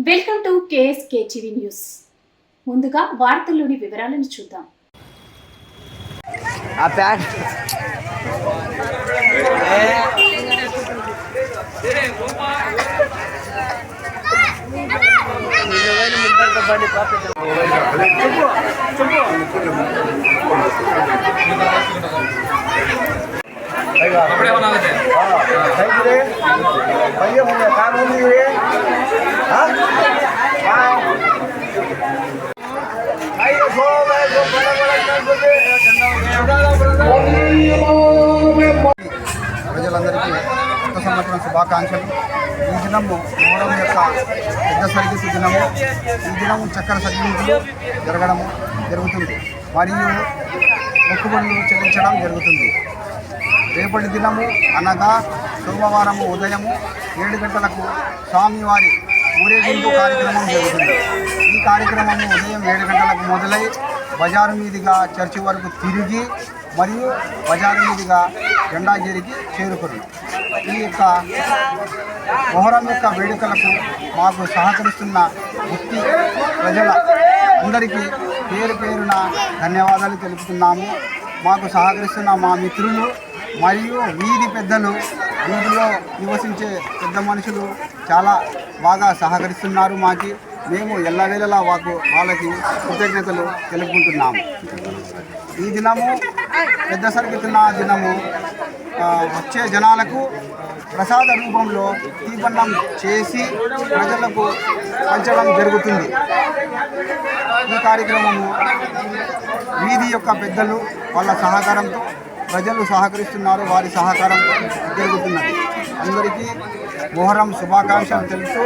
Welcome to KSK TV news ముందుగా వార్తల్లోని వివరాలను చూద్దాం ప్రజలందరికీ కొత్త సంవత్సరం శుభాకాంక్షలు. ఈ దినము మొహరం యొక్క పెద్ద సర్వీసు దినము. ఈ దినము చక్కెర సర్వీసులు జరగడము జరుగుతుంది. మరియు మొక్కుబడులు చెల్లించడం జరుగుతుంది. రేపటి దినము అనగా సోమవారము ఉదయము ఏడు గంటలకు స్వామివారి ఊరేగింపు కార్యక్రమం జరుగుతుంది. ఈ కార్యక్రమము ఉదయం ఏడు గంటలకు మొదలై బజారు మీదుగా చర్చి వరకు తిరిగి మరియు బజారు మీదుగా జెండాగిరికి చేరుకున్నాం. ఈ యొక్క మొహరం యొక్క వేడుకలకు మాకు సహకరిస్తున్న వృత్తి ప్రజల అందరికీ పేరు పేరున ధన్యవాదాలు తెలుపుతున్నాము. మాకు సహకరిస్తున్న మా మిత్రులు మరియు వీధి పెద్దలు వీధిలో నివసించే పెద్ద మనుషులు చాలా బాగా సహకరిస్తున్నారు మాకి. మేము ఎల్లవేళలా వాకు వాళ్ళకి కృతజ్ఞతలు తెలుపుకుంటున్నాము. ఈ దినము పెద్ద సరుకుతున్న దినము వచ్చే జనాలకు ప్రసాద రూపంలో తీపన్నం చేసి ప్రజలకు పంచడం జరుగుతుంది. ఈ కార్యక్రమము వీధి యొక్క పెద్దలు వాళ్ళ సహకారంతో ప్రజలు సహకరిస్తున్నారు వారి సహకారం జరుగుతున్నది. అందరికీ మొహరం శుభాకాంక్షలు తెలుపుతూ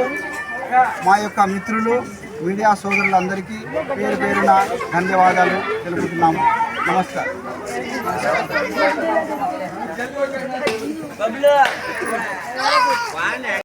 మా యొక్క మిత్రులు మీడియా సోదరులందరికీ పేరు పేరున ధన్యవాదాలు తెలుపుతున్నాము. నమస్కారం. Buble, 呢